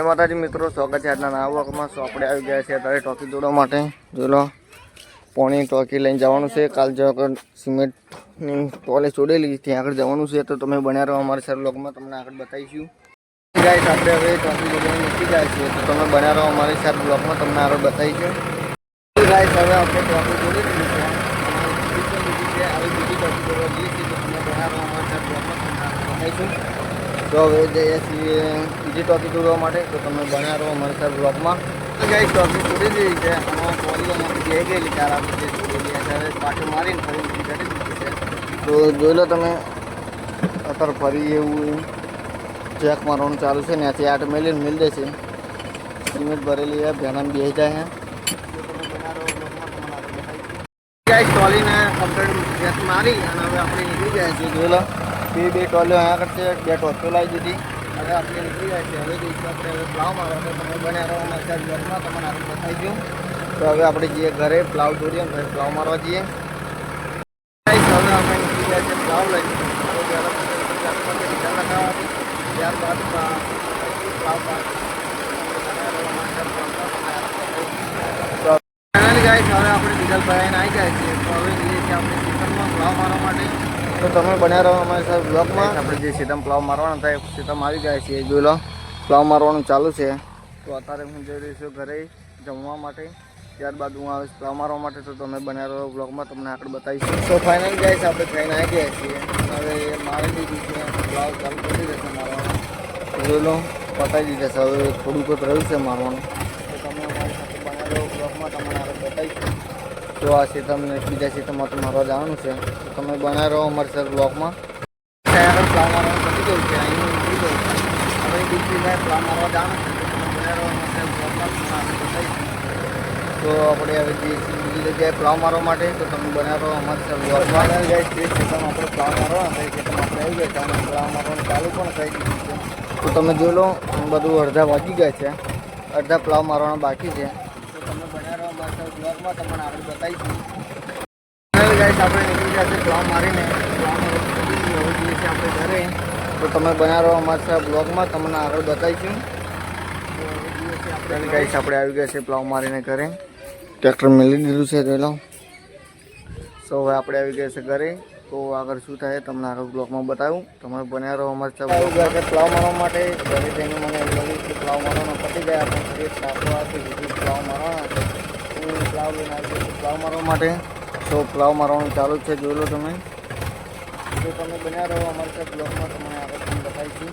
જય માતાજી મિત્રો, સ્વાગત છે આજના નવા વર્કમાં સો આપણે આવી ગયા છે અત્યારે ટોકી દોડવા માટે. જોઈ લો, પોણી ટોકી લઈને જવાનું છે. કાલ જો સિમેન્ટની ટોલે ચોડેલી ત્યાં આગળ જવાનું છે. તો તમે બન્યા રહો અમારા સર લોકમાં તમને આગળ બતાવીશું. ગાઈસ આપણે હવે ટોકી દોડવાની નીકળી જાય છે તો તમે બન્યા રહો અમારી સર બ્લોગમાં તમને આગળ બતાવીશું. ગાઈસ હવે આપણે ટોકી દોડી દીધી છે. આવી બીજી ટોકી દોડવા જઈએ છીએ તો તમે બન્યા રહો અમારી સર બ્લોગમાં તમને બતાવીશું. તો હવે જઈએ છીએ બીજી ટોકી દોડવા માટે. તો તમે બન્યા રહો અમારી સાથે બ્લોગમાં જાય ટોકી દોડી દીધી છે. આમાં પોલી જઈ ગયેલી ચાર આપણે જે દોડેલી છે. પાછું મારીને ફરી કરી દીધી છે તો જોઈ લો તમે અત્યારે ફરી એવું ચેક મારવાનું ચાલુ છે. ને ત્યાંથી આટ મેલીને મિલ છે. સિમેન્ટ ભરેલી છે. ભેનામાં બેસી જાય છે. ગાઈસ ટોલીને કમ્પ્લીટ મારી અને હવે આપણે નીકળી જાય છે જોઈ લો. બે બે ટોલીઓ અહીંયા કરશે બે ટોચો લાવી દીધી હવે આપણે નીકળી જાય છે હવે જઈશું આપણે હવે પ્લાવ આવે તો તમે બને રહો અમારા ઘરમાં તમને આગળ બતાવી દઉં તો હવે આપણે જઈએ ઘરે પ્લાવ દોરીએ ઘરે પ્લાવ મારવા જઈએ હવે આપણે નીકળી ગયા છીએ પ્લાવ લગાવવા ત્યારબાદ પ્લાવ હવે આપણે ડીઝલ ભરાઈને આવી જાય છે તો હવે જઈએ છીએ આપણે ચિકનમાં પ્લાવ મારવા માટે તો તમે બન્યા રહો અમારી સાથે બ્લોગમાં આપણે જે સીતમ પ્લાવ મારવાના થાય સીતમ આવી ગયા છીએ જોઈ લો. પ્લાવ મારવાનું ચાલુ છે. તો અત્યારે હું જઈ રહી છું ઘરે જમવા માટે. ત્યારબાદ હું આવીશ પ્લાવ મારવા માટે તો તમે બન્યા રહો બ્લોગમાં તમને આગળ બતાવીશ. તો ફાઇનલ ગાઈસ આપણે ટ્રેન આવી ગયા છીએ. હવે મારી દીધી છે પ્લાવ ચાલુ કરી દેશે મારવાનું. જોઈ લો પતાવી દીધા છે. હવે થોડુંક રહ્યું છે મારવાનું. તો તમે અમારી સાથે બન્યા રહો બ્લોગમાં તમને આગળ બતાવીશું. તો આ સીતમને બીજા સીતમમાં તો મારવા જવાનું છે તો તમે બનાવી રહો અમરસર સર બ્લોકમાં પ્લાવ મારવાનું પતી ગયું છે અહીં નીકળી ગયું હવે બીજી જાય પ્લાવ મારવા જવાનું છે તો તમે બનાવી રહો અમારી બ્લોકમાં તમને આગળ બતાવીશું. તો આપણે હવે જે બીજી જગ્યાએ પ્લાવ મારવા માટે તો તમે બનાવી રહો અમારી બ્લોકમાં જાય તે સીતમ આપણે પ્લાવ મારવાના થાય સીતમ આપણે આવી ગયા છે. પ્લાવ મારવાનું ચાલુ પણ થઈ ગયું છે. તો તમે જોઈ લો બધું અડધા વાગી ગયા છે. અડધા પ્લાવ મારવાના બાકી છે તો તમે બન્યા રહો અમારા સર બ્લોગમાં તમને આપણે બતાવીશું. ગાઈસ આપણે નીકળી જશે છે મારીને. પ્લાવ જઈએ છીએ આપણે ઘરે. તો તમે રહો અમારા બ્લોગમાં તમને આગળ બતાવીશું. ગાઈસ આપણે આવી ગયા છે પ્લાવ મારીને ઘરે. ટ્રેક્ટર મેળવી દીધું છે જોઈ લો સો હવે આપણે આવી ગયા છે ઘરે. તો આગળ શું થાય તમને આગળ બ્લોકમાં બતાવું. તમે બન્યા રહો અમારે પ્લાવ મારવા માટે. ઘરે જઈને મને પ્લાવ મારવાનો પતી ગયા. પણ ફરી નાખવાથી બીજું પ્લાવ મારવાના છે. પ્લાવ મારવા માટે તો પ્લાવ મારવાનું ચાલુ જ છે, જોઈ લો તમે. તો તમે બન્યા રહો અમારી સાથે બ્લોકમાં તમને આગળ પણ બતાવીશું.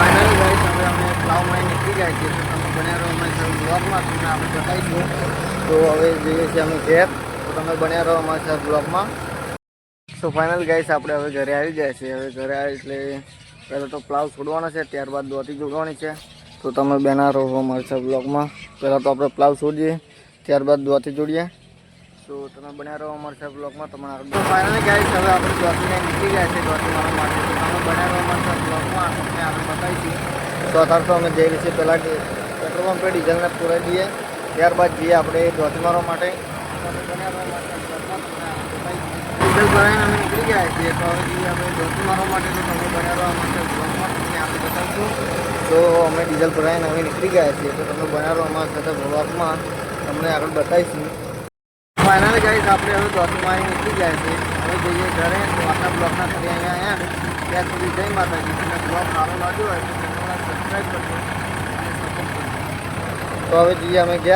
ફાઇનલી ગાઈસ હવે અમે પ્લાવ નીકળી જાય છે તમે બન્યા રહો અમારી તમને આપણે બતાવીશું. તો હવે જઈએ છીએ અમે ઘેર, તો તમે બન્યા રહો અમારા બ્લોકમાં તો ફાઇનલ ગાઈસ આપણે હવે ઘરે આવી જાય છે હવે ઘરે આવી એટલે પહેલાં તો પ્લાવ છોડવાના છે, ત્યારબાદ દોટી જોડવાની છે. તો તમે બેના રહો અમારી સાથે બ્લોકમાં પહેલાં તો આપણે પ્લાવ છોડીએ. ત્યારબાદ દોતી જોડીએ. તો તમે બન્યા રહો અમારા સર બ્લોકમાં. તમારા ફાઇનલી ગાઈસ હવે આપણે દોતીને નીકળી ગયા છે દોતી મારવા માટે. તમે બન્યા રહો અમારા સર બ્લોકમાં. તમને આપણે બતાવીશું. તો અત્યારે તો અમે જઈ રહી છીએ પહેલાં પેટ્રોલ પંપે, ડીઝલને પૂરાઈ દઈએ. ત્યારબાદ જઈએ આપણે દોતી મારવા માટે. ડીઝલ ભરાઈને અમે નીકળી ગયા છીએ. તો હવે જઈએ આપણે દોસ્તી મારવા માટે. તો તમે બન્યા રહો અમારા બ્લોગમાં તમને આપણે બતાવીશું. તો અમે ડીઝલ ભરાઈને અમે નીકળી ગયા છીએ. તો તમે બન્યા રહો અમારા સાથે બ્લોગમાં તમને આગળ બતાવીશું. ફાઇનલ ગાઈસ આપણે હવે દોસ્તી મારી નીકળી જાય છે હવે જઈએ ઘરે. તો આપણા બ્લોગના ઘરે અહીંયા આવ્યા ત્યાં સુધી જય માતાજી. તમને બ્લોગ સારો લાગ્યો હોય તો સબસ્ક્રાઈબ કરજો તો હવે જઈએ અમે ગયા